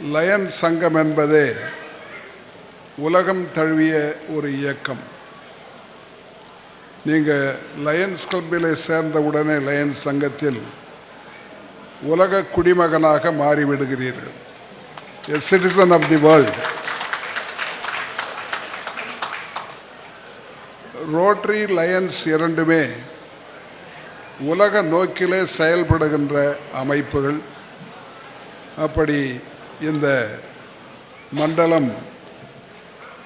Line சங்கம் என்பதே உலகம் தழுவிய ஒரு இயக்கம். நீங்கள் லயன்ஸ் கிளப்பில் சேர்ந்த உடனே லயன்ஸ் சங்கத்தில் உலக குடிமகனாக மாறிவிடுகிறீர்கள். A citizen of the world Rotary Lions இரண்டுமே உலக நோக்கிலே செயல்படுகின்ற அமைப்புகள். அப்படி இந்த மண்டலம்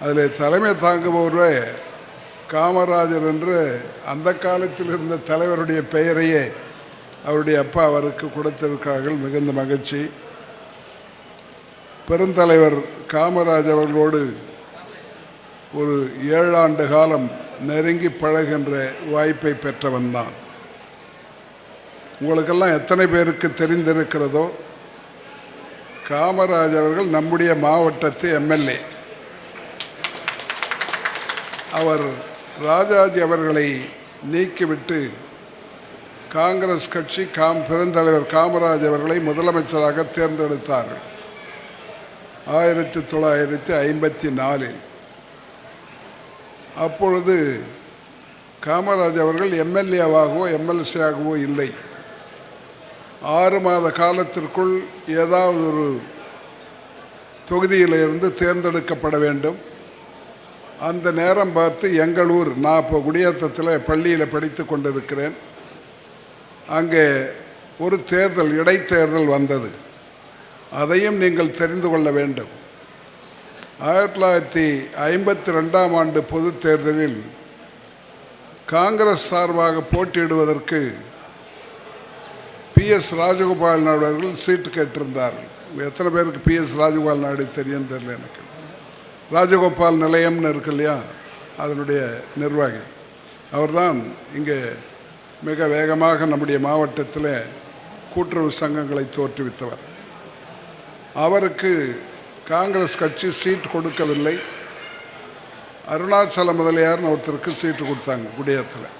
அதில் தலைமை தாங்குபவர் காமராஜர் என்று அந்த காலத்தில் இருந்த தலைவருடைய பெயரையே அவருடைய அப்பா அவருக்கு கொடுத்திருக்கிறார்கள். மிகுந்த மகிழ்ச்சி. பெருந்தலைவர் காமராஜ் அவர்களோடு ஒரு ஏழாண்டு காலம் நெருங்கி பழகின்ற வாய்ப்பை பெற்றவன் தான். உங்களுக்கெல்லாம் எத்தனை பேருக்கு தெரிந்திருக்கிறதோ காமராஜ் அவர்கள் நம்முடைய மாவட்டத்து எம்எல்ஏ. அவர் ராஜாஜி அவர்களை நீக்கிவிட்டு காங்கிரஸ் கட்சி காம் பெருந்தலைவர் காமராஜ் அவர்களை முதலமைச்சராக தேர்ந்தெடுத்தார்கள். ஆயிரத்தி தொள்ளாயிரத்தி ஐம்பத்தி நாலில். அப்பொழுது காமராஜ் அவர்கள் எம்எல்ஏவாகவோ எம்எல்சியாகவோ இல்லை. ஆறு மாத காலத்திற்குள் ஏதாவது ஒரு தொகுதியிலிருந்து தேர்ந்தெடுக்கப்பட வேண்டும். அந்த நேரம் பார்த்து எங்கள் ஊர் நான் இப்போ குடியேற்றத்தில் பள்ளியில் படித்து கொண்டிருக்கிறேன். அங்கே ஒரு தேர்தல் இடைத்தேர்தல் வந்தது. அதையும் நீங்கள் தெரிந்து கொள்ள வேண்டும். ஆயிரத்தி தொள்ளாயிரத்தி ஐம்பத்தி ரெண்டாம் ஆண்டு பொது தேர்தலில் காங்கிரஸ் சார்பாக போட்டியிடுவதற்கு பி எஸ் ராஜகோபால் நாயுடு அவர்கள் சீட்டு கேட்டிருந்தார்கள் எத்தனை பேருக்கு பி எஸ் ராஜகோபால் நாயுடு தெரியும் தெரியல எனக்கு. ராஜகோபால் நிலையம்னு இருக்கு இல்லையா? அதனுடைய நிர்வாகி. அவர்தான் இங்கே மிக வேகமாக நம்முடைய மாவட்டத்தில் கூட்டுறவு சங்கங்களை தோற்றுவித்தவர். அவருக்கு காங்கிரஸ் கட்சி சீட் கொடுக்கவில்லை. அருணாச்சல முதலியார்னு ஒருத்தருக்கு சீட்டு கொடுத்தாங்க குடியத்தில்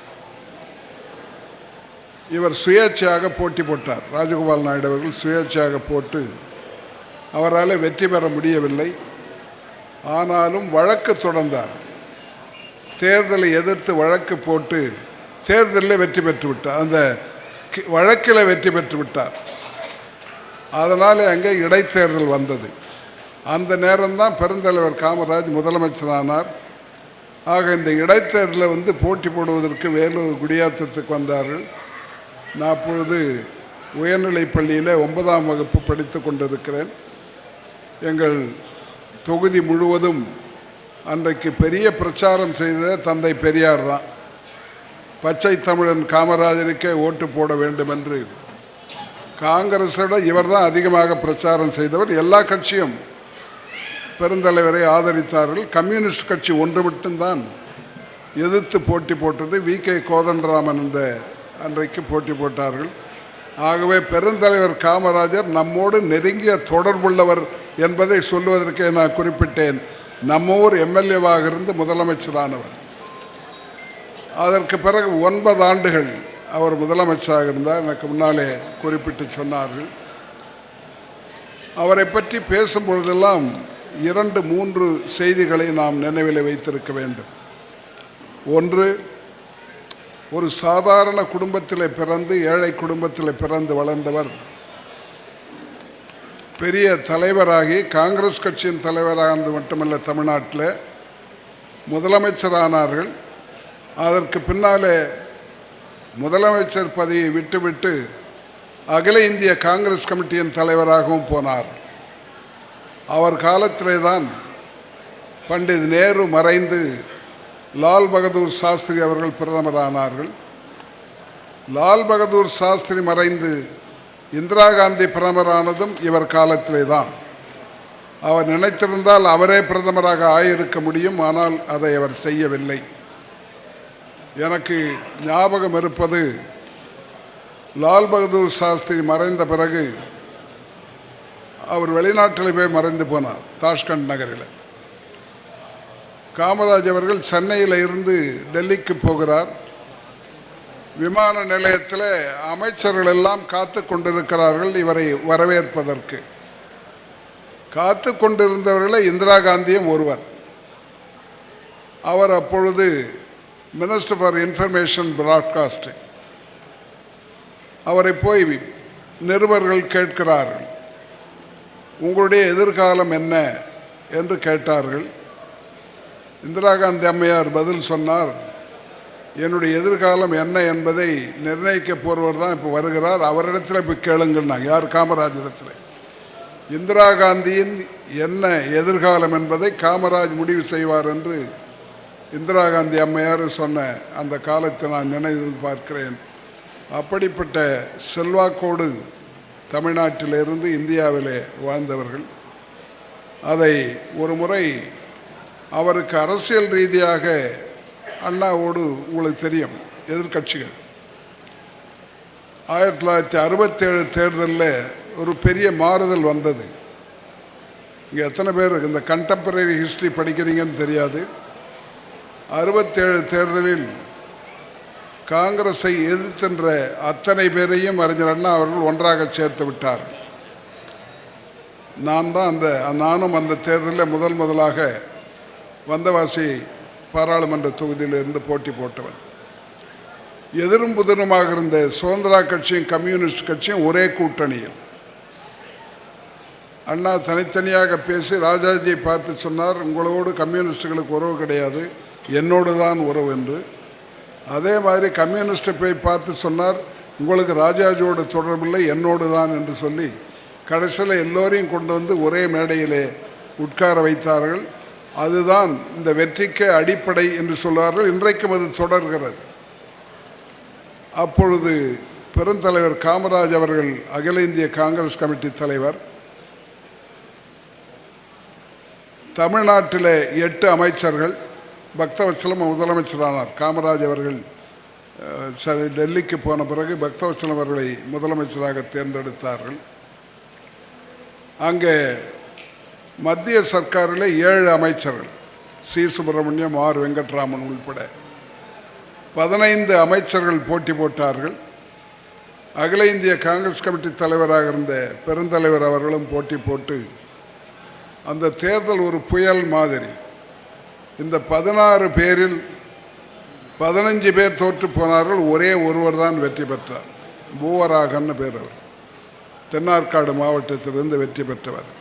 இவர் சுயேட்சையாக போட்டி போட்டார். ராஜகோபால் நாயுடு அவர்கள் சுயேட்சையாக போட்டு அவரால் வெற்றி பெற முடியவில்லை. ஆனாலும் வழக்கு தொடர்ந்தார். தேர்தலை எதிர்த்து வழக்கு போட்டு தேர்தலில் வெற்றி பெற்று விட்டார். அந்த கி- வழக்கில் வெற்றி பெற்று விட்டார். அதனால் அங்கே இடைத்தேர்தல் வந்தது. அந்த நேரம்தான் பெருந்தலைவர் காமராஜ் முதலமைச்சரானார். ஆக இந்த இடைத்தேர்தலில் வந்து போட்டி போடுவதற்கு வேலூர் குடியாத்தத்துக்கு வந்தார்கள். நான் அப்பொழுது உயர்நிலைப் பள்ளியில் ஒன்பதாம் வகுப்பு படித்து கொண்டிருக்கிறேன். எங்கள் தொகுதி முழுவதும் அன்றைக்கு பெரிய பிரச்சாரம் செய்த தந்தை பெரியார் தான். பச்சை தமிழன் காமராஜருக்கே ஓட்டு போட வேண்டும் என்று காங்கிரஸோட இவர் தான் அதிகமாக பிரச்சாரம் செய்தவர். எல்லா கட்சியும் பெருந்தலைவரை ஆதரித்தார்கள். கம்யூனிஸ்ட் கட்சி ஒன்று மட்டும்தான் எதிர்த்து போட்டி போட்டது வி கே கோதண்டராமன் என்ற அன்றைக்கு போட்டி போட்டார்கள். ஆகவே பெருந்தலைவர் காமராஜர் நம்மோடு நெருங்கிய தொடர்புள்ளவர் என்பதை சொல்லுவதற்கே நான் குறிப்பிட்டேன். நம்ம ஊர் எம்எல்ஏவாக இருந்து முதலமைச்சரானவர். அதற்கு பிறகு ஒன்பது ஆண்டுகள் அவர் முதலமைச்சராக இருந்தார். எனக்கு முன்னாலே குறிப்பிட்டு சொன்னார்கள். அவரை பற்றி பேசும் பொழுதெல்லாம் இரண்டு மூன்று செய்திகளை நாம் நினைவில் வைத்திருக்க வேண்டும். ஒன்று ஒரு சாதாரண குடும்பத்தில் பிறந்து ஏழை குடும்பத்தில் பிறந்து வளர்ந்தவர் பெரிய தலைவராகி காங்கிரஸ் கட்சியின் தலைவரானது மட்டுமல்ல தமிழ்நாட்டில் முதலமைச்சரானார்கள். அதற்கு பின்னாலே முதலமைச்சர் பதவியை விட்டுவிட்டு அகில இந்திய காங்கிரஸ் கமிட்டியின் தலைவராகவும் போனார். அவர் காலத்திலே தான் பண்டித் நேரு மறைந்து லால் பகதூர் சாஸ்திரி அவர்கள் பிரதமரானார்கள். லால் பகதூர் சாஸ்திரி மறைந்து இந்திரா காந்தி பிரதமரானதும் இவர் காலத்திலே தான் அவர் நினைத்திருந்தால் அவரே பிரதமராக ஆயிருக்க முடியும் ஆனால் அதை அவர் செய்யவில்லை. எனக்கு ஞாபகம் இருப்பது லால் பகதூர் சாஸ்திரி மறைந்த பிறகு அவர் வெளிநாட்டில் போய் மறைந்து போனார் தாஷ்கண்ட் நகரில். காமராஜ் அவர்கள் சென்னையில் இருந்து டெல்லிக்கு போகிறார். விமான நிலையத்தில் அமைச்சர்கள் எல்லாம் காத்து கொண்டிருக்கிறார்கள் இவரை வரவேற்பதற்கு. காத்து கொண்டிருந்தவர்களே இந்திரா காந்தியும் ஒருவர். அவர் அப்பொழுது மினிஸ்டர் ஃபார் இன்ஃபர்மேஷன் பிராட்காஸ்டிங் அவரை போய் நிருபர்கள் கேட்கிறார்கள். உங்களுடைய எதிர்காலம் என்ன? என்று கேட்டார்கள். இந்திரா காந்தி அம்மையார் பதில் சொன்னார் என்னுடைய எதிர்காலம் என்ன என்பதை நிர்ணயிக்க போறவர் தான் இப்போ வருகிறார். அவரிடத்தில் இப்போ கேளுங்கன்னாங்க. யார்? காமராஜ் இடத்துல இந்திரா காந்தியின் என்ன எதிர்காலம் என்பதை காமராஜ் முடிவு செய்வார் என்று இந்திரா காந்தி அம்மையார் சொன்ன அந்த காலத்தை நான் நினைவு பார்க்கிறேன். அப்படிப்பட்ட செல்வாக்கோடு தமிழ்நாட்டிலிருந்து இந்தியாவிலே வாழ்ந்தவர்கள். அதை ஒரு முறை அவருக்கு அரசியல் ரீதியாக அண்ணாவோடு உங்களுக்கு தெரியும் எதிர்க்கட்சிகள். ஆயிரத்தி தொள்ளாயிரத்தி அறுபத்தேழு தேர்தலில் ஒரு பெரிய மாறுதல் வந்தது. இங்கே எத்தனை பேர் இந்த கண்டெம்பரரி ஹிஸ்ட்ரி படிக்கிறீங்கன்னு தெரியாது. அறுபத்தேழு தேர்தலில் காங்கிரஸை எதிர்க்கின்ற அத்தனை பேரையும் அறிஞர் அண்ணா அவர்கள் ஒன்றாக சேர்த்து விட்டார். நான் தான் அந்த நானும் அந்த தேர்தலில் முதல் முதலாக வந்தவாசி பாராளுமன்ற தொகுதியிலிருந்து போட்டி போட்டவன். எதிரும் புதிருமாக இருந்த சுதந்திரா கட்சியும் கம்யூனிஸ்ட் கட்சியும் ஒரே கூட்டணியில். அண்ணா தனித்தனியாக பேசி ராஜாஜியை பார்த்து சொன்னார் உங்களோடு கம்யூனிஸ்டுகளுக்கு உறவு கிடையாது என்னோடு தான் உறவு என்று. அதே மாதிரி கம்யூனிஸ்ட்டை போய் பார்த்து சொன்னார் உங்களுக்கு ராஜாஜியோட தொடர்பில்லை என்னோடு தான் என்று சொல்லி கடைசியில் எல்லோரையும் கொண்டு வந்து ஒரே மேடையிலே உட்கார வைத்தார்கள். அதுதான் இந்த வெற்றிக்கு அடிப்படை என்று சொல்வார்கள். இன்றைக்கும் அது தொடர்கிறது. அப்பொழுது பெருந்தலைவர் காமராஜ் அவர்கள் அகில இந்திய காங்கிரஸ் கமிட்டி தலைவர் தமிழ்நாட்டில் எட்டு அமைச்சர்கள் பக்தவச்சலம் முதலமைச்சரானார் காமராஜ் அவர்கள். சரி டெல்லிக்கு போன பிறகு பக்தவச்சலம் அவர்களை முதலமைச்சராக தேர்ந்தெடுத்தார்கள். அங்கே மத்திய சர்க்காரில் ஏழு அமைச்சர்கள். சி. சுப்பிரமணியம் ஆர். வெங்கட்ராமன் உள்பட. பதினைந்து அமைச்சர்கள் போட்டி போட்டார்கள். அகில இந்திய காங்கிரஸ் கமிட்டி தலைவராக இருந்த பெருந்தலைவர் அவர்களும் போட்டி போட்டு அந்த தேர்தல் ஒரு புயல் மாதிரி. இந்த பதினாறு பேரில் பதினஞ்சு பேர் தோற்று போனார்கள். ஒரே ஒருவர் தான் வெற்றி பெற்றார். பூவராகன்னு பேர் அவர். தென்னார்காடு மாவட்டத்திலிருந்து வெற்றி பெற்றவர்.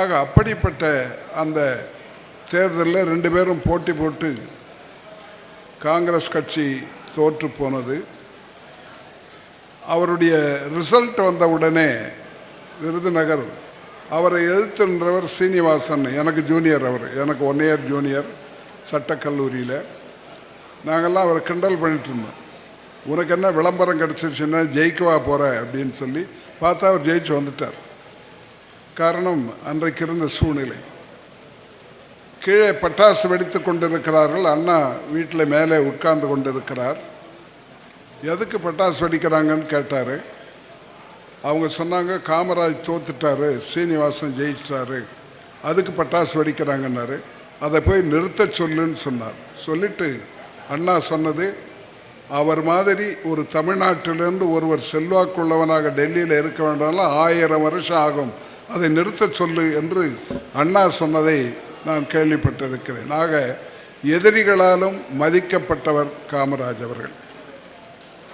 ஆக அப்படிப்பட்ட அந்த தேர்தலில் ரெண்டு பேரும் போட்டி போட்டு காங்கிரஸ் கட்சி தோற்று போனது. அவருடைய ரிசல்ட் வந்த உடனே விருதுநகர் அவரை எதிர்த்துன்றவர் சீனிவாசன் எனக்கு ஜூனியர் அவர் எனக்கு ஒன் இயர் ஜூனியர் சட்டக்கல்லூரியில். நாங்கள்லாம் அவரை கிண்டல் பண்ணிட்டு இருந்தோம். உனக்கு என்ன விளம்பரம் கிடச்சிருச்சுன்னா ஜெயிக்கவா போகிற அப்படின்னு சொல்லி பார்த்தா அவர் ஜெயிச்சு வந்துட்டார். காரணம் அன்றைக்கு இருந்த சூழ்நிலை. கீழே பட்டாசு வெடித்து கொண்டிருக்கிறார்கள். அண்ணா வீட்டில் மேலே உட்கார்ந்து கொண்டிருக்கிறார். எதுக்கு பட்டாசு வெடிக்கிறாங்கன்னு கேட்டார். அவங்க சொன்னாங்க காமராஜ் தோத்துட்டாரு. சீனிவாசன் ஜெயிச்சிட்டாரு. அதுக்கு பட்டாசு வெடிக்கிறாங்கன்னாரு. அதை போய் நிறுத்த சொல்லுன்னு சொன்னார். சொல்லிட்டு அண்ணா சொன்னது அவர் மாதிரி ஒரு தமிழ்நாட்டிலிருந்து ஒருவர் செல்வாக்குள்ளவனாக டெல்லியில் இருக்க வேண்டாம்னா ஆயிரம் வருஷம் ஆகும். அதை நிறுத்த சொல்லு என்று அண்ணா சொன்னதை நான் கேள்விப்பட்டிருக்கிறேன். ஆக எதிரிகளாலும் மதிக்கப்பட்டவர் காமராஜ் அவர்கள்.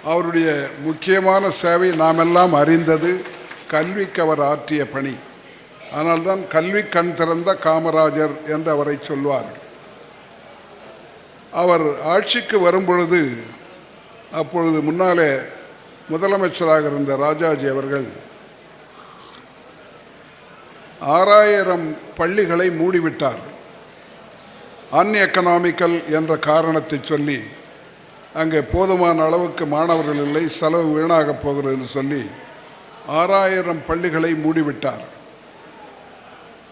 அவருடைய முக்கியமான சேவை நாமெல்லாம் அறிந்தது கல்விக்கு அவர் ஆற்றிய பணி. ஆனால்தான் கல்வி கண் திறந்த காமராஜர் என்று அவரை சொல்வார் அவர் ஆட்சிக்கு வரும்பொழுது அப்பொழுது முன்னாலே முதலமைச்சராக இருந்த ராஜாஜி அவர்கள் ஆறாயிரம் பள்ளிகளை மூடிவிட்டார். அன் எக்கனாமிக்கல் என்ற காரணத்தை சொல்லி அங்கே போதுமான அளவுக்கு மாணவர்கள் இல்லை செலவு வீணாகப் போகிறதுன்னு சொல்லி ஆறாயிரம் பள்ளிகளை மூடிவிட்டார்.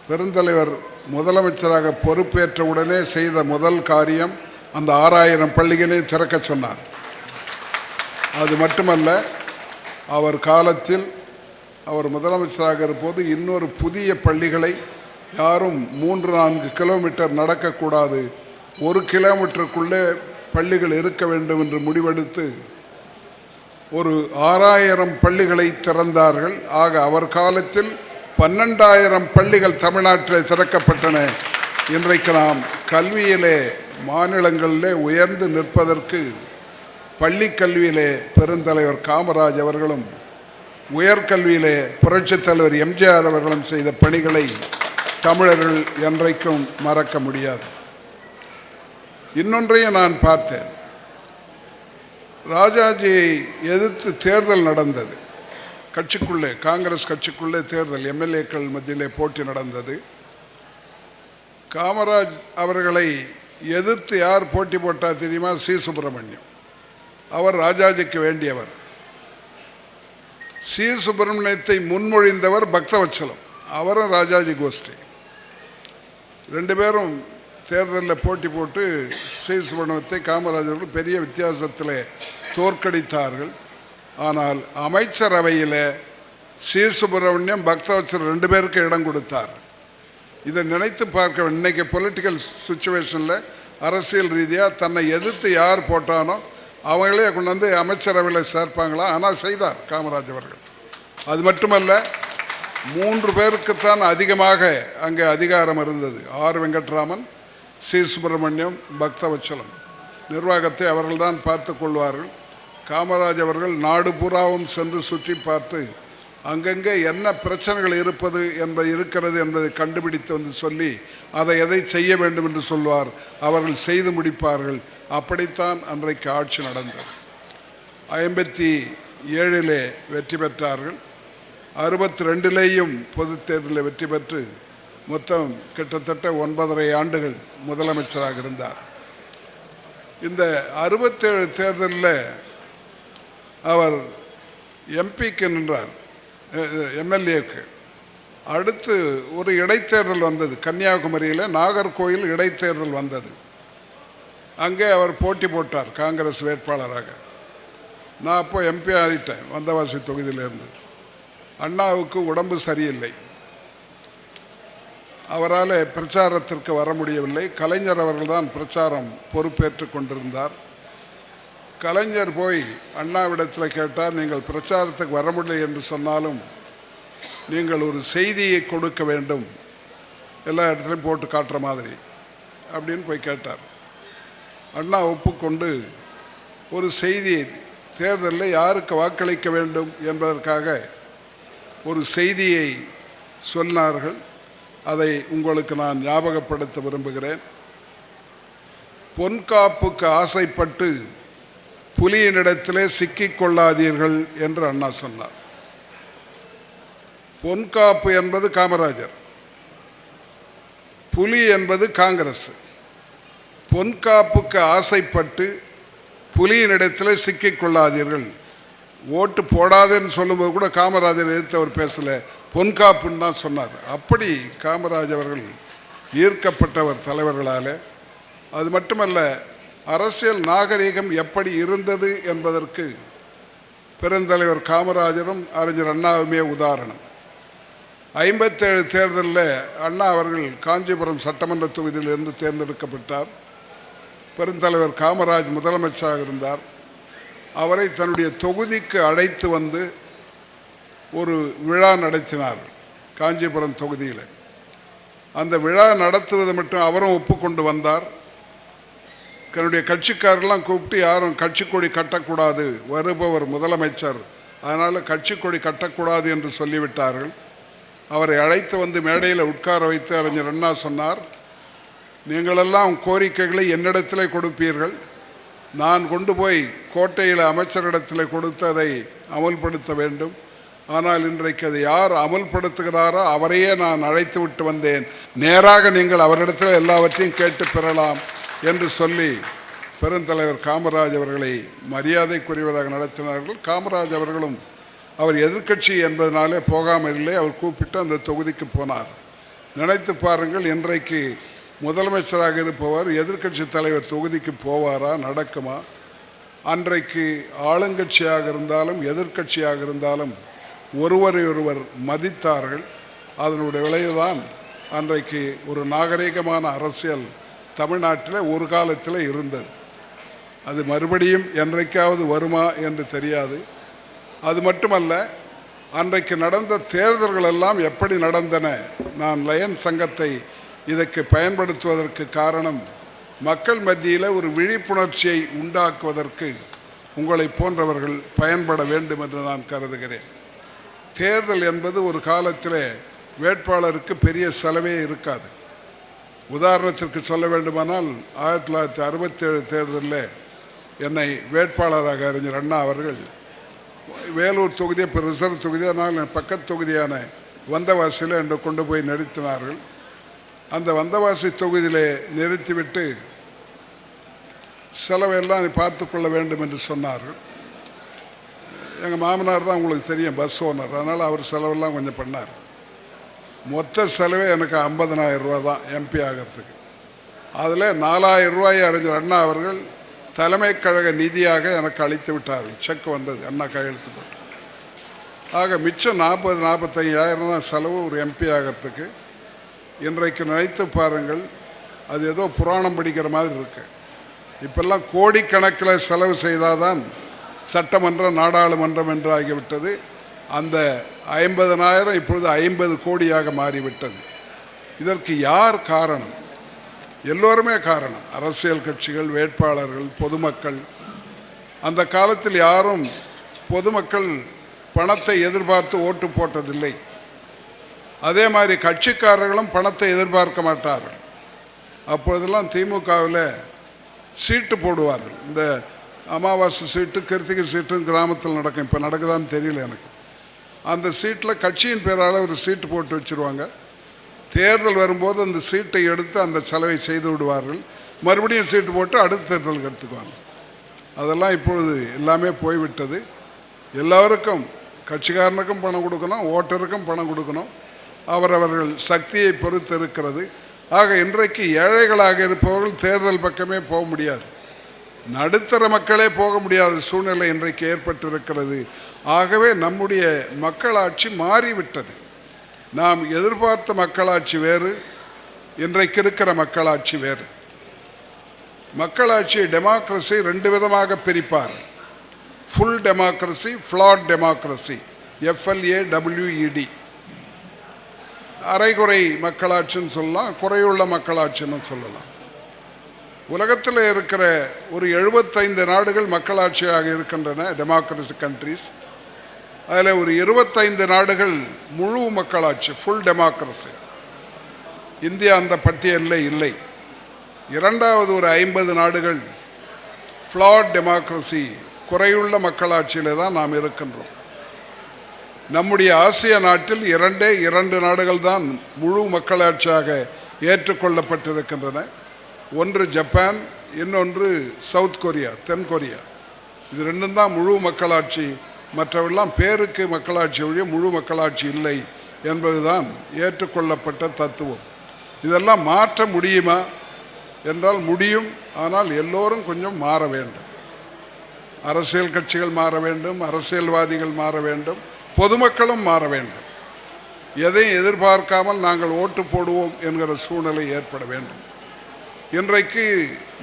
பெருந்தலைவர் முதலமைச்சராக பொறுப்பேற்ற உடனே செய்த முதல் காரியம் அந்த ஆறாயிரம் பள்ளிகளை திறக்க சொன்னார். அது மட்டுமல்ல அவர் காலத்தில் அவர் முதலமைச்சராக இருப்போது இன்னொரு புதிய பள்ளிகளை யாரும் மூன்று நான்கு கிலோமீட்டர் நடக்கக்கூடாது. ஒரு கிலோமீட்டருக்குள்ளே பள்ளிகள் இருக்க வேண்டும் என்று முடிவெடுத்து ஒரு ஆறாயிரம் பள்ளிகளை திறந்தார்கள். ஆக அவர் காலத்தில் பன்னெண்டாயிரம் பள்ளிகள் தமிழ்நாட்டில் திறக்கப்பட்டன. இன்றைக்கு நாம் கல்வியிலே மாநிலங்களிலே உயர்ந்து நிற்பதற்கு பள்ளி கல்வியிலே பெருந்தலைவர் காமராஜ் அவர்களும் உயர்கல்வியிலே புரட்சித் தலைவர் எம்ஜிஆர் அவர்களும் செய்த பணிகளை தமிழர்கள் என்றைக்கும் மறக்க முடியாது. இன்னொன்றையும் நான் பார்த்தேன். ராஜாஜியை எதிர்த்து தேர்தல் நடந்தது. கட்சிக்குள்ளே காங்கிரஸ் கட்சிக்குள்ளே தேர்தல் எம்எல்ஏக்கள் மத்தியிலே போட்டி நடந்தது. காமராஜ் அவர்களை எதிர்த்து யார் போட்டி போட்டார் தெரியுமா? சி. சுப்பிரமணியம். அவர் ராஜாஜிக்கு வேண்டியவர். சி சுப்பிரமணியத்தை முன்மொழிந்தவர் பக்தவச்சலம் அவரும் ராஜாஜி கோஷ்டி. ரெண்டு பேரும் தேர்தலில் போட்டி போட்டு சி சுப்பிரமணியத்தை காமராஜர்கள் பெரிய வித்தியாசத்தில் தோற்கடித்தார்கள். ஆனால் அமைச்சரவையில் சி சுப்பிரமணியம் பக்தவச்சலம் ரெண்டு பேருக்கு இடம் கொடுத்தார். இதை நினைத்து பார்க்க இன்றைக்கி இன்னைக்கு பொலிட்டிக்கல் சுச்சுவேஷனில் அரசியல் ரீதியாக தன்னை எதிர்த்து யார் போட்டானோ அவங்களே கொண்டு வந்து அமைச்சரவையில் சேர்ப்பாங்களா? ஆனால் செய்தார் காமராஜ் அவர்கள். அது மட்டுமல்ல மூன்று பேருக்குத்தான் அதிகமாக அங்கே அதிகாரம் இருந்தது. ஆர் வெங்கட்ராமன் சி சுப்பிரமணியம் பக்தவச்சலம் நிர்வாகத்தை அவர்கள்தான் பார்த்து கொள்வார்கள். காமராஜ் அவர்கள் நாடு பூராவும் சென்று சுற்றி பார்த்து அங்கங்கே என்ன பிரச்சனைகள் இருப்பது என்பது இருக்கிறது என்பதை கண்டுபிடித்து வந்து சொல்லி அதை எதை செய்ய வேண்டும் என்று சொல்வார் அவர்கள் செய்து முடிப்பார்கள். அப்படித்தான் அன்றைக்கு ஆட்சி நடந்தது. ஐம்பத்தி ஏழிலே வெற்றி பெற்றார்கள். அறுபத்தி ரெண்டிலேயும் பொது தேர்தலில் வெற்றி பெற்று மொத்தம் கிட்டத்தட்ட ஒன்பதரை ஆண்டுகள் முதலமைச்சராக இருந்தார். இந்த அறுபத்தேழு தேர்தலில் அவர் எம்பிக்கு நின்றார். எம்எல்ஏக்கு அடுத்து ஒரு இடைத்தேர்தல் வந்தது. கன்னியாகுமரியில் நாகர்கோயில் இடைத்தேர்தல் வந்தது. அங்கே அவர் போட்டி போட்டார் காங்கிரஸ் வேட்பாளராக. நான் அப்போ எம்பி ஆகிட்டேன் வந்தவாசி தொகுதியிலேருந்து அண்ணாவுக்கு உடம்பு சரியில்லை. அவரால் பிரச்சாரத்திற்கு வர முடியவில்லை. கலைஞர் அவர்கள்தான் பிரச்சாரம் பொறுப்பேற்று கொண்டிருந்தார். கலைஞர் போய் அண்ணாவிடத்தில் கேட்டார் நீங்கள் பிரச்சாரத்துக்கு வர முடியல என்று சொன்னாலும் நீங்கள் ஒரு செய்தியை கொடுக்க வேண்டும். எல்லா இடத்துலையும் போட்டு காட்டுற மாதிரி அப்படின்னு போய் கேட்டார். அண்ணா ஒப்புக்கொண்டு ஒரு செய்தியை தேர்தலில் யாருக்கு வாக்களிக்க வேண்டும் என்பதற்காக ஒரு செய்தியை சொன்னார்கள். அதை உங்களுக்கு நான் ஞாபகப்படுத்த விரும்புகிறேன். பொன்காப்புக்கு ஆசைப்பட்டு புலியினிடத்திலே சிக்கிக் கொள்ளாதீர்கள் என்று அண்ணா சொன்னார். பொன்காப்பு என்பது காமராஜர். புலி என்பது காங்கிரஸ் பொன்காப்புக்கு ஆசைப்பட்டு புலியினிடத்தில் சிக்கிக் கொள்ளாதீர்கள் ஓட்டு போடாதேன்னு சொல்லும்போது கூட காமராஜர் எதிர்த்து அவர் பேசலை. பொன்காப்புன்னு தான் சொன்னார். அப்படி காமராஜ் அவர்கள் ஈர்க்கப்பட்டவர் தலைவர்களால். அது மட்டுமல்ல அரசியல் நாகரிகம் எப்படி இருந்தது என்பதற்கு பெருந்தலைவர் காமராஜரும் அறிஞர் அண்ணாவுமே உதாரணம். ஐம்பத்தேழு தேர்தலில் அண்ணா அவர்கள் காஞ்சிபுரம் சட்டமன்ற தொகுதியிலிருந்து தேர்ந்தெடுக்கப்பட்டார். பெருந்தலைவர் காமராஜ் முதலமைச்சராக இருந்தார். அவரை தன்னுடைய தொகுதிக்கு அழைத்து வந்து ஒரு விழா நடத்தினார் காஞ்சிபுரம் தொகுதியில். அந்த விழா நடத்துவது மட்டும் அவரும் ஒப்புக்கொண்டு வந்தார். தன்னுடைய கட்சிக்காரெல்லாம் கூப்பிட்டு யாரும் கட்சி கொடி கட்டக்கூடாது வருபவர் முதலமைச்சர். அதனால் கட்சி கொடி கட்டக்கூடாது என்று சொல்லிவிட்டார்கள். அவரை அழைத்து வந்து மேடையில் உட்கார வைத்து அறிஞர் அண்ணா சொன்னார் நீங்களெல்லாம் கோரிக்கைகளை என்னிடத்தில் கொடுப்பீர்கள். நான் கொண்டு போய் கோட்டையில் அமைச்சரிடத்தில் கொடுத்ததை அமல்படுத்த வேண்டும். ஆனால் இன்றைக்கு அதை யார் அமல்படுத்துகிறாரோ அவரையே நான் அழைத்து விட்டு வந்தேன். நேராக நீங்கள் அவரிடத்தில் எல்லாவற்றையும் கேட்டு பெறலாம். என்று சொல்லி பெருந்தலைவர் காமராஜ் அவர்களை மரியாதைக்குரியவராக நடத்தினார்கள். காமராஜ் அவர்களும் அவர் எதிர்க்கட்சி என்பதனாலே போகாமல் இல்லை அவர் கூப்பிட்டு அந்த தொகுதிக்கு போனார். நினைத்து பாருங்கள் இன்றைக்கு முதலமைச்சராக இருப்பவர் எதிர்க்கட்சி தலைவர் தொகுதிக்கு போவாரா நடக்குமா? அன்றைக்கு ஆளுங்கட்சியாக இருந்தாலும் எதிர்க்கட்சியாக இருந்தாலும் ஒருவரை ஒருவர் மதித்தார்கள். அதனுடைய விளைவுதான் அன்றைக்கு ஒரு நாகரிகமான அரசியல் தமிழ்நாட்டில் ஒரு காலத்தில் இருந்தது. அது மறுபடியும் என்றைக்காவது வருமா என்று தெரியாது. அது மட்டுமல்ல அன்றைக்கு நடந்த தேர்தல்கள் எல்லாம் எப்படி நடந்தன நான் லயன் சங்கத்தை இதற்கு பயன்படுத்துவதற்கு காரணம் மக்கள் மத்தியில் ஒரு விழிப்புணர்ச்சியை உண்டாக்குவதற்கு உங்களை போன்றவர்கள் பயன்பட வேண்டும் என்று நான் கருதுகிறேன். தேர்தல் என்பது ஒரு காலத்தில் வேட்பாளருக்கு பெரிய செலவே இருக்காது. உதாரணத்திற்கு சொல்ல வேண்டுமானால் ஆயிரத்தி தொள்ளாயிரத்தி அறுபத்தேழு தேர்தலில் என்னை வேட்பாளராக அறிஞர் அண்ணா அவர்கள் வேலூர் தொகுதி இப்போ ரிசர்வ் தொகுதி அதனால் என் பக்கத்து தொகுதியான வந்தவாசியில் என்று கொண்டு போய் நிறுத்தினார்கள். அந்த வந்தவாசி தொகுதியிலே நிறுத்திவிட்டு செலவெல்லாம் பார்த்து கொள்ள வேண்டும் என்று சொன்னார்கள். எங்கள் மாமனார் தான் உங்களுக்கு தெரியும் பஸ் ஓனர். அதனால் அவர் செலவெல்லாம் கொஞ்சம் பண்ணார். மொத்த செலவே எனக்கு 50000 ரூபா தான் எம்பி ஆகிறதுக்கு. அதில் நாலாயிரம் ரூபாய் அறிஞர் அண்ணா அவர்கள் தலைமை கழக நிதியாக எனக்கு அளித்து விட்டார்கள். செக் வந்தது அண்ணா கையெழுத்து போட்டு. ஆக மிச்சம் நாற்பது நாற்பத்தையாயிரம் தான் செலவு ஒரு எம்பி ஆகிறதுக்கு. இன்றைக்கு நினைத்து பாருங்கள் அது ஏதோ புராணம் படிக்கிற மாதிரி இருக்கு. இப்பெல்லாம் கோடிக்கணக்கில் செலவு செய்தாதான் சட்டமன்றம் நாடாளுமன்றம் என்று ஆகிவிட்டது அந்த ஐம்பதனாயிரம் இப்பொழுது ஐம்பது கோடியாக மாறிவிட்டது. இதற்கு யார் காரணம்? எல்லோருமே காரணம். அரசியல் கட்சிகள் வேட்பாளர்கள் பொதுமக்கள். அந்த காலத்தில் யாரும் பொதுமக்கள் பணத்தை எதிர்பார்த்து ஓட்டு போட்டதில்லை. அதே மாதிரி கட்சிக்காரர்களும் பணத்தை எதிர்பார்க்க மாட்டார்கள். அப்பொழுதெல்லாம் திமுகவில் சீட்டு போடுவார்கள். இந்த அமாவாசை சீட்டு கிருத்திகை சீட்டும் கிராமத்தில் நடக்கும். இப்போ நடக்குதான்னு தெரியல எனக்கு. அந்த சீட்டில் கட்சியின் பேரால் ஒரு சீட்டு போட்டு வச்சுருவாங்க. தேர்தல் வரும்போது அந்த சீட்டை எடுத்து அந்த செலவை செய்து விடுவார்கள். மறுபடியும் சீட்டு போட்டு அடுத்த தேர்தலுக்கு எடுத்துக்குவாங்க. அதெல்லாம் இப்பொழுது எல்லாமே போய்விட்டது. எல்லோருக்கும் கட்சிக்காரனுக்கும் பணம் கொடுக்கணும் ஓட்டருக்கும் பணம் கொடுக்கணும். அவரவர்கள் சக்தியை பொறுத்து இருக்கிறது ஆக இன்றைக்கு ஏழைகளாக இருப்பவர்கள் தேர்தல் பக்கமே போக முடியாது. நடுத்தர மக்களே போக முடியாத சூழ்நிலை இன்றைக்கு ஏற்பட்டிருக்கிறது. ஆகவே நம்முடைய மக்களாட்சி மாறிவிட்டது. நாம் எதிர்பார்த்த மக்களாட்சி வேறு இன்றைக்கு இருக்கிற மக்களாட்சி வேறு. மக்களாட்சி டெமோக்ரஸி ரெண்டு விதமாக பிரிப்பார். Full democracy flawed democracy F L A W E D அரைகுறை மக்களாட்சின்னு சொல்லலாம் குறையுள்ள மக்களாட்சின்னு சொல்லலாம். உலகத்தில் இருக்கிற ஒரு எழுபத்தைந்து நாடுகள் மக்களாட்சியாக இருக்கின்றன டெமோக்ரஸி கண்ட்ரிஸ் அதில் ஒரு இருபத்தைந்து நாடுகள் முழு மக்களாட்சி ஃபுல் டெமோக்ரஸி இந்தியா அந்த பட்டியலில் இல்லை. இரண்டாவது ஒரு ஐம்பது நாடுகள் ஃப்ளாட் டெமோக்ரஸி குறையுள்ள மக்களாட்சியில் தான் நாம் இருக்கின்றோம். நம்முடைய ஆசிய நாட்டில் இரண்டே இரண்டு நாடுகள் தான் முழு மக்களாட்சியாக ஏற்றுக்கொள்ளப்பட்டிருக்கின்றன. ஒன்று ஜப்பான் இன்னொன்று சவுத் கொரியா தென் கொரியா. இது ரெண்டும் தான் முழு மக்களாட்சி மற்றவெல்லாம் பேருக்கு மக்களாட்சி ஒழிய முழு மக்களாட்சி இல்லை என்பதுதான் ஏற்றுக்கொள்ளப்பட்ட தத்துவம். இதெல்லாம் மாற்ற முடியுமா? என்றால் முடியும் ஆனால் எல்லோரும் கொஞ்சம் மாற வேண்டும். அரசியல் கட்சிகள் மாற வேண்டும் அரசியல்வாதிகள் மாற வேண்டும் பொதுமக்களும் மாற வேண்டும். எதையும் எதிர்பார்க்காமல் நாங்கள் ஓட்டு போடுவோம் என்கிற சூழ்நிலை ஏற்பட வேண்டும். இன்றைக்கு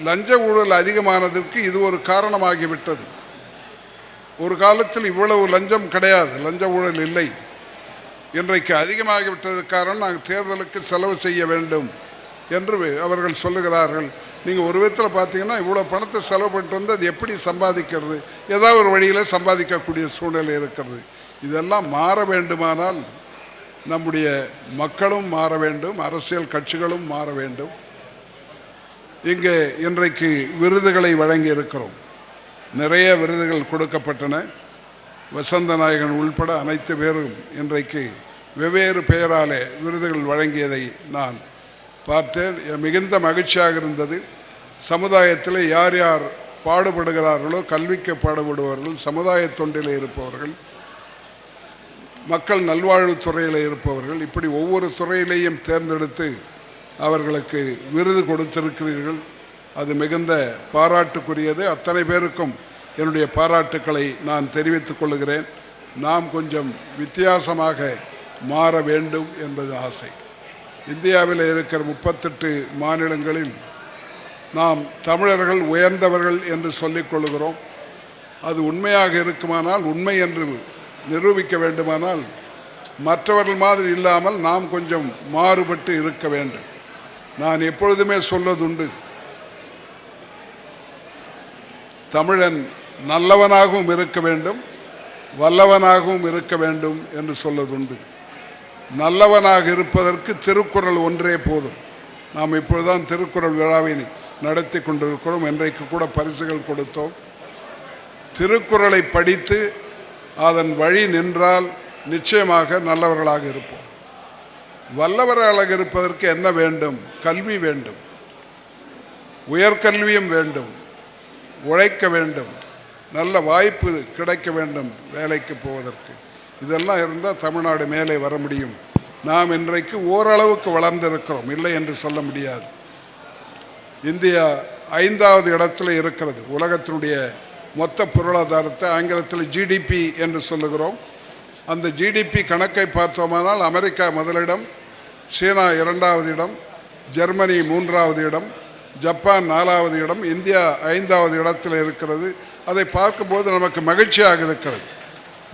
லஞ்ச ஊழல் அதிகமானதற்கு இது ஒரு காரணமாகிவிட்டது. ஒரு காலத்தில் இவ்வளவு லஞ்சம் கிடையாது லஞ்ச ஊழல் இல்லை. இன்றைக்கு அதிகமாகிவிட்டது காரணம் நாங்கள் தேர்தலுக்கு செலவு செய்ய வேண்டும் என்று அவர்கள் சொல்லுகிறார்கள். நீங்கள் ஒரு விதத்தில் பார்த்தீங்கன்னா இவ்வளோ பணத்தை செலவு பண்ணிட்டு வந்து அது எப்படி சம்பாதிக்கிறது? ஏதாவது ஒரு வழியில் சம்பாதிக்கக்கூடிய சூழ்நிலை இருக்கிறது. இதெல்லாம் மாற வேண்டுமானால் நம்முடைய மக்களும் மாற வேண்டும் அரசியல் கட்சிகளும் மாற வேண்டும். இங்கே இன்றைக்கு விருதுகளை வழங்கி இருக்கிறோம் நிறைய விருதுகள் கொடுக்கப்பட்டன. வசந்த நாயகன் உள்பட அனைத்து பேரும் இன்றைக்கு வெவ்வேறு பெயராலே விருதுகள் வழங்கியதை நான் பார்த்தேன். என் மிகுந்த மகிழ்ச்சியாக இருந்தது. சமுதாயத்தில் யார் யார் பாடுபடுகிறார்களோ கல்விக்கு பாடுபடுபவர்கள் சமுதாய தொண்டில் இருப்பவர்கள் மக்கள் நல்வாழ்வுத்துறையில் இருப்பவர்கள் இப்படி ஒவ்வொரு துறையிலையும் தேர்ந்தெடுத்து அவர்களுக்கு விருது கொடுத்திருக்கிறீர்கள். அது மிகுந்த பாராட்டுக்குரியது. அத்தனை பேருக்கும் என்னுடைய பாராட்டுக்களை நான் தெரிவித்துக் கொள்கிறேன். நாம் கொஞ்சம் வித்தியாசமாக மாற வேண்டும் என்பது ஆசை. இந்தியாவில் இருக்கிற முப்பத்தெட்டு மாநிலங்களில் நாம் தமிழர்கள் உயர்ந்தவர்கள் என்று சொல்லிக்கொள்கிறோம் அது உண்மையாக இருக்குமானால் உண்மை என்று நிரூபிக்க வேண்டுமானால் மற்றவர்கள் மாதிரி இல்லாமல் நாம் கொஞ்சம் மாறுபட்டு இருக்க வேண்டும். நான் எப்பொழுதுமே சொல்வதுண்டு. தமிழன் நல்லவனாகவும் இருக்க வேண்டும் வல்லவனாகவும் இருக்க வேண்டும் என்று சொல்வதுண்டு. நல்லவனாக இருப்பதற்கு திருக்குறள் ஒன்றே போதும். நாம் இப்பொழுதுதான் திருக்குறள் விழாவை நடத்தி கொண்டிருக்கிறோம். இன்றைக்கு கூட பரிசுகள் கொடுத்தோம். திருக்குறளை படித்து அதன் வழி நின்றால் நிச்சயமாக நல்லவர்களாக இருப்போம். வல்லவர்களாக இருப்பதற்கு என்ன வேண்டும்? கல்வி வேண்டும். உயர்கல்வியும் வேண்டும். உழைக்க வேண்டும். நல்ல வாய்ப்பு கிடைக்க வேண்டும் வேலைக்கு போவதற்கு. இதெல்லாம் இருந்தால் தமிழ்நாடு மேலே வர முடியும். நாம் இன்றைக்கு ஓரளவுக்கு வளர்ந்திருக்கிறோம். இல்லை என்று சொல்ல முடியாது. இந்தியா ஐந்தாவது இடத்துல இருக்கிறது. உலகத்தினுடைய மொத்த பொருளாதாரத்தை ஆங்கிலத்தில் ஜிடிபி என்று சொல்லுகிறோம். அந்த ஜிடிபி கணக்கை பார்த்தோமானால் அமெரிக்கா முதலிடம் சீனா இரண்டாவது இடம் ஜெர்மனி மூன்றாவது இடம் ஜப்பான் நாலாவது இடம் இந்தியா ஐந்தாவது இடத்தில் இருக்கிறது. அதை பார்க்கும்போது நமக்கு மகிழ்ச்சியாக இருக்கிறது.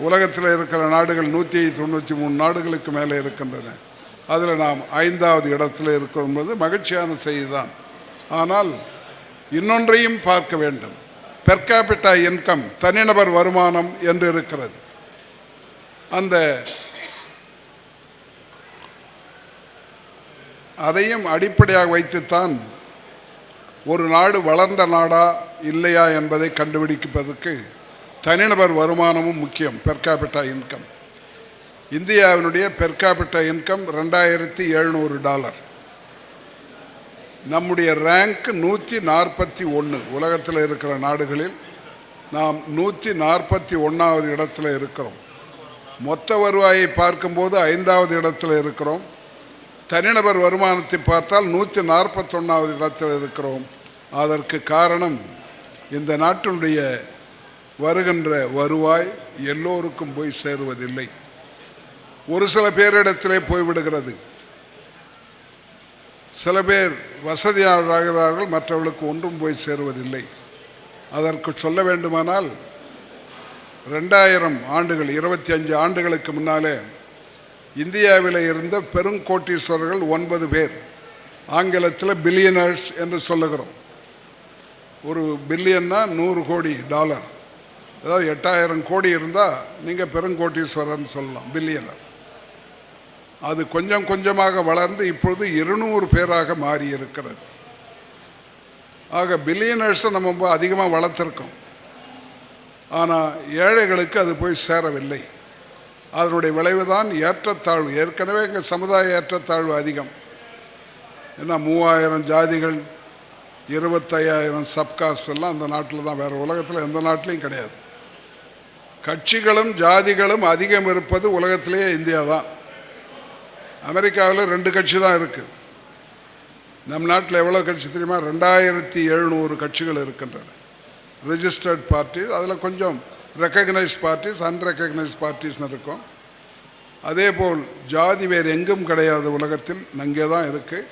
உலகத்தில் இருக்கிற நாடுகள் நூற்றி தொண்ணூற்றி மூணு நாடுகளுக்கு மேலே இருக்கின்றன. அதில் நாம் ஐந்தாவது இடத்தில் இருக்கிறோம் என்பது மகிழ்ச்சியான செய்தி தான் ஆனால் இன்னொன்றையும் பார்க்க வேண்டும். பெர்காபிட்டா இன்கம் தனிநபர் வருமானம் என்று இருக்கிறது. அந்த அதையும் அடிப்படையாக வைத்துத்தான் ஒரு நாடு வளர்ந்த நாடா இல்லையா என்பதை கண்டுபிடிப்பதற்கு தனிநபர் வருமானமும் முக்கியம் பெர்காபிட்டா இன்கம் இந்தியாவினுடைய பெர்காபிட்டா இன்கம் ரெண்டாயிரத்தி எழுநூறு டாலர். நம்முடைய ரேங்க் நூற்றி நாற்பத்தி ஒன்று உலகத்தில் இருக்கிற நாடுகளில் நாம் நூற்றி நாற்பத்தி ஒன்றாவது இடத்துல இருக்கிறோம். மொத்த வருவாயை பார்க்கும்போது ஐந்தாவது இடத்தில் இருக்கிறோம். தனிநபர் வருமானத்தை பார்த்தால் நூற்றி நாற்பத்தொன்னாவது இடத்தில் இருக்கிறோம். அதற்கு காரணம் இந்த நாட்டினுடைய வருகின்ற வருவாய் எல்லோருக்கும் போய் சேருவதில்லை. ஒரு சில பேரிடத்திலே போய்விடுகிறது. சில பேர் வசதியாளராகிறார்கள் மற்றவர்களுக்கு ஒன்றும் போய் சேருவதில்லை. அதற்கு சொல்ல வேண்டுமானால் ரெண்டாயிரம் ஆண்டுகள் இருபத்தி அஞ்சு ஆண்டுகளுக்கு முன்னாலே இந்தியாவில் இருந்த பெருங்கோட்டீஸ்வரர்கள் ஒன்பது பேர். ஆங்கிலத்தில் பில்லியனர்ஸ் என்று சொல்லுகிறோம். ஒரு பில்லியன்னா நூறு கோடி டாலர் ஏதாவது எட்டாயிரம் கோடி இருந்தால் நீங்கள் பெருங்கோட்டீஸ்வரர்னு சொல்லலாம் பில்லியனர் அது கொஞ்சம் கொஞ்சமாக வளர்ந்து இப்பொழுது இருநூறு பேராக மாறி இருக்கிறது ஆக பில்லியனர்ஸை நம்ம ரொம்ப அதிகமாக வளர்த்துருக்கோம். ஆனால் ஏழைகளுக்கு அது போய் சேரவில்லை. அதனுடைய விளைவு தான் ஏற்றத்தாழ்வு. ஏற்கனவே எங்கள் சமுதாய ஏற்றத்தாழ்வு அதிகம். ஏன்னா மூவாயிரம் ஜாதிகள் இருபத்தையாயிரம் சப்காஸ் எல்லாம் அந்த நாட்டில் தான். வேறு உலகத்தில் எந்த நாட்டிலையும் கிடையாது. கட்சிகளும் ஜாதிகளும் அதிகம் இருப்பது உலகத்திலேயே இந்தியா தான். அமெரிக்காவில் ரெண்டு கட்சி தான் இருக்குது நம் நாட்டில் எவ்வளோ கட்சி தெரியுமா? ரெண்டாயிரத்தி எழுநூறு கட்சிகள் இருக்கின்றன. ரிஜிஸ்டர்ட் பார்ட்டி அதில் கொஞ்சம் ரெக்கக்னைஸ் பார்ட்டிஸ் அன்ரெக்கக்னைஸ் பார்ட்டிஸ்னு இருக்கும். அதே போல் ஜாதி வேறு எங்கும் கிடையாது உலகத்தில் அங்கே தான் இருக்குது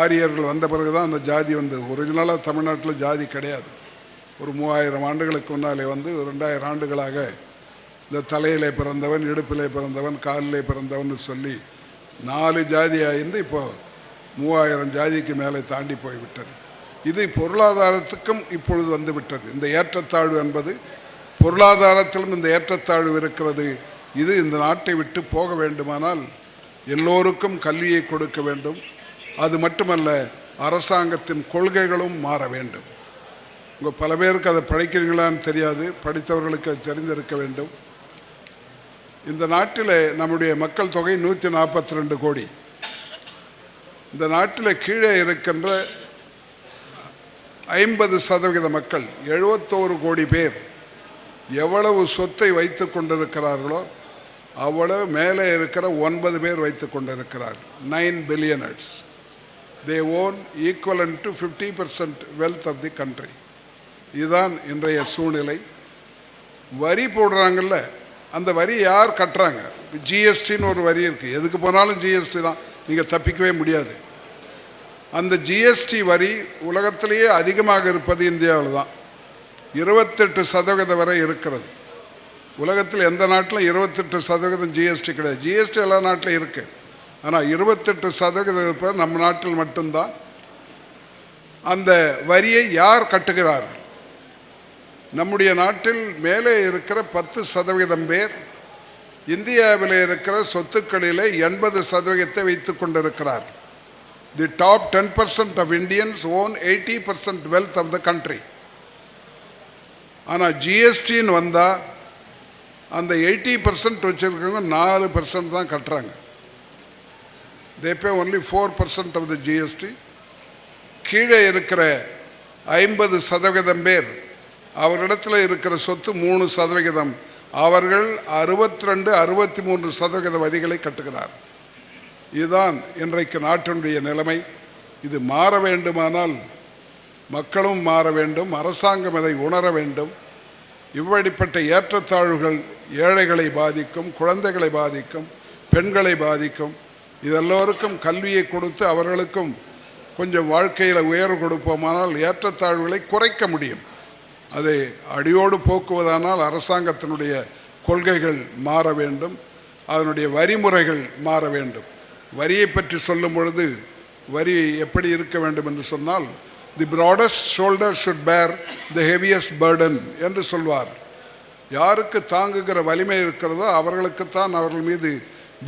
ஆரியர்கள் வந்த பிறகு தான் அந்த ஜாதி வந்து ஒரிஜினலாக தமிழ்நாட்டில் ஜாதி கிடையாது. ஒரு மூவாயிரம் ஆண்டுகளுக்கு முன்னாலே வந்து ரெண்டாயிரம் ஆண்டுகளாக இந்த தலையிலே பிறந்தவன் இடுப்பிலே பிறந்தவன் காலிலே பிறந்தவன் சொல்லி நாலு ஜாதியாக இருந்து இப்போது மூவாயிரம் ஜாதிக்கு மேலே தாண்டி போய்விட்டது. இது பொருளாதாரத்துக்கும் இப்பொழுது வந்துவிட்டது. இந்த ஏற்றத்தாழ்வு என்பது பொருளாதாரத்திலும் இந்த ஏற்றத்தாழ்வு இருக்கிறது. இது இந்த நாட்டை விட்டு போக வேண்டுமானால் எல்லோருக்கும் கல்வியை கொடுக்க வேண்டும். அது மட்டுமல்ல அரசாங்கத்தின் கொள்கைகளும் மாற வேண்டும். உங்கள் பல பேருக்கு அதை படிக்கிறீங்களான்னு தெரியாது. படித்தவர்களுக்கு அது தெரிந்திருக்க வேண்டும். இந்த நாட்டில் நம்முடைய மக்கள் தொகை நூற்றி நாற்பத்தி ரெண்டு கோடி. இந்த நாட்டில் கீழே இருக்கின்ற ஐம்பது சதவிகித மக்கள் எழுபத்தோரு கோடி பேர் எவ்வளவு சொத்தை வைத்து கொண்டிருக்கிறார்களோ அவ்வளவு மேலே இருக்கிற ஒன்பது பேர் வைத்து கொண்டிருக்கிறார்கள். Nine billionaires they own equivalent to fifty percent wealth of the country இதுதான் இன்றைய சூழ்நிலை. வரி போடுறாங்கல்ல அந்த வரி யார் கட்டுறாங்க? ஜிஎஸ்டின்னு ஒரு வரி இருக்குது எதுக்கு போனாலும் ஜிஎஸ்டி தான். நீங்கள் தப்பிக்கவே முடியாது. அந்த ஜிஎஸ்டி வரி உலகத்திலேயே அதிகமாக இருப்பது இந்தியாவில் தான் இருபத்தெட்டு சதவீதம் வரை இருக்கிறது. உலகத்தில் எந்த நாட்டிலும் இருபத்தெட்டு சதவீதம் ஜிஎஸ்டி கிடையாது. ஜிஎஸ்டி எல்லா நாட்டிலும் இருக்குது ஆனால் இருபத்தெட்டு சதவீதம் இருப்பது நம்ம நாட்டில் மட்டும்தான். அந்த வரியை யார் கட்டுகிறார்கள்? நம்முடைய நாட்டில் மேலே இருக்கிற பத்து சதவீதம் பேர் இந்தியாவில் இருக்கிற சொத்துக்களிலே எண்பது சதவீதத்தை வைத்து கொண்டிருக்கிறார்கள். The top ten percent of Indians own eighty percent wealth of the country ஆனால் ஜிஎஸ்டின்னு வந்தால் அந்த எயிட்டி பர்சன்ட் வச்சுருக்கவங்க நாலு பர்சன்ட் தான் கட்டுறாங்க. They pay only four percent of the GST கீழே இருக்கிற ஐம்பது சதவீதம் பேர் அவரிடத்தில் இருக்கிற சொத்து மூணு சதவிகிதம் அவர்கள் அறுபத்தி ரெண்டு அறுபத்தி மூன்று சதவிகித வரிகளை கட்டுகிறார். இதுதான் இன்றைக்கு நாட்டினுடைய நிலைமை. இது மாற வேண்டுமானால் மக்களும் மாற வேண்டும் அரசாங்கம் இதை உணர வேண்டும். இவ்வழிப்பட்ட ஏற்றத்தாழ்வுகள் ஏழைகளை பாதிக்கும் குழந்தைகளை பாதிக்கும் பெண்களை பாதிக்கும். இதெல்லோருக்கும் கல்வியை கொடுத்து அவர்களுக்கும் கொஞ்சம் வாழ்க்கையில் உயர்வு கொடுப்போமானால் ஏற்றத்தாழ்வுகளை குறைக்க முடியும். அதை அடியோடு போக்குவதானால் அரசாங்கத்தினுடைய கொள்கைகள் மாற வேண்டும் அதனுடைய வரிமுறைகள் மாற வேண்டும். வரியை பற்றி சொல்லும் பொழுது வரி எப்படி இருக்க வேண்டும் என்று சொன்னால் தி ப்ராடஸ்ட் ஷோல்டர் ஷுட் பேர் தி ஹெவியஸ்ட் பேர்டன் என்று சொல்வார். யாருக்கு தாங்குகிற வலிமை இருக்கிறதோ அவர்களுக்குத்தான் அவர்கள் மீது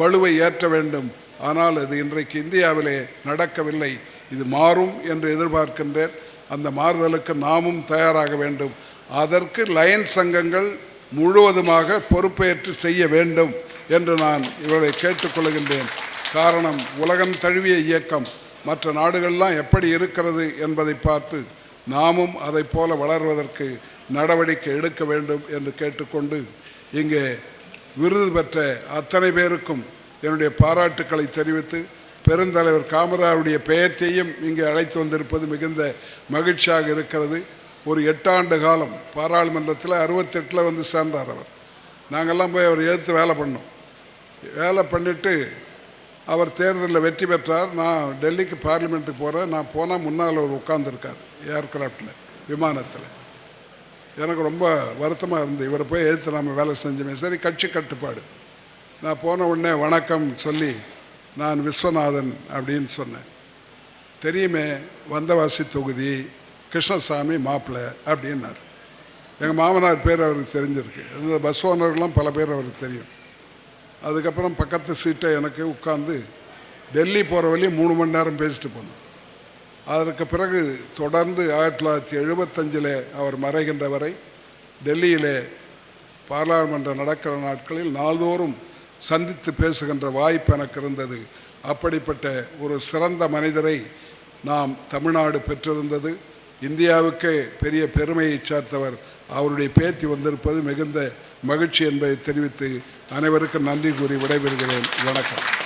பளுவை ஏற்ற வேண்டும். ஆனால் அது இன்றைக்கு இந்தியாவிலே நடக்கவில்லை. இது மாறும் என்று எதிர்பார்க்கின்றேன். அந்த மாறுதலுக்கு நாமும் தயாராக வேண்டும். அதற்கு லயன் சங்கங்கள் முழுவதுமாக பொறுப்பேற்று செய்ய வேண்டும் என்று நான் இவரை கேட்டுக்கொள்கின்றேன். காரணம் உலகம் தழுவிய இயக்கம். மற்ற நாடுகள்லாம் எப்படி இருக்கிறது என்பதை பார்த்து நாமும் அதைப் போல வளர்வதற்கு நடவடிக்கை எடுக்க வேண்டும் என்று கேட்டுக்கொண்டு இங்கே விருது பெற்ற அத்தனை பேருக்கும் என்னுடைய பாராட்டுக்களை தெரிவித்து பெருந்தலைவர் காமராருடைய பெயர்த்தையும் இங்கே அழைத்து வந்திருப்பது மிகுந்த மகிழ்ச்சியாக இருக்கிறது. ஒரு எட்டாண்டு காலம் பாராளுமன்றத்தில் அறுபத்தெட்டில் வந்து சேர்ந்தார் அவர். நாங்கள்லாம் போய் அவர் எதிர்த்து வேலை பண்ணோம். வேலை பண்ணிட்டு அவர் தேர்தலில் வெற்றி பெற்றார். நான் டெல்லிக்கு பார்லிமெண்ட்டுக்கு போகிறேன் நான் போனால் முன்னால் அவர் உட்காந்துருக்கார் ஏர்க்ராஃப்டில் விமானத்தில். எனக்கு ரொம்ப வருத்தமாக இருந்தது. இவரை போய் எதிர்த்து நாம் வேலை செஞ்சோமே. சரி கட்சி கட்டுப்பாடு. நான் போன உடனே வணக்கம் சொல்லி நான் விஸ்வநாதன் அப்படின்னு சொன்னேன். தெரியுமே வந்தவாசி தொகுதி கிருஷ்ணசாமி மாப்பிள்ளை அப்படின்னார். எங்கள் மாமனார் பேர் அவருக்கு தெரிஞ்சிருக்கு. இந்த பஸ் ஓனர்கள்லாம் பல பேர் அவருக்கு தெரியும். அதுக்கப்புறம் பக்கத்து சீட்டை எனக்கு உட்கார்ந்து டெல்லி போகிற வழியும் மூணு மணி நேரம் பேசிட்டு போனோம். அதற்கு பிறகு தொடர்ந்து ஆயிரத்தி தொள்ளாயிரத்தி எழுபத்தஞ்சில் அவர் மறைகின்ற வரை டெல்லியிலே பாராளுமன்றம் நடக்கிற நாட்களில் நாள்தோறும் சந்தித்து பேசுகின்ற வாய்ப்பு எனக்கு இருந்தது. அப்படிப்பட்ட ஒரு சிறந்த மனிதரை நாம் தமிழ்நாடு பெற்றிருந்தது. இந்தியாவுக்கே பெரிய பெருமையை சேர்த்தவர். அவருடைய பேத்தி வந்திருப்பது மிகுந்த மகிழ்ச்சி என்பதை தெரிவித்து அனைவருக்கும் நன்றி கூறி விடைபெறுகிறேன். வணக்கம்.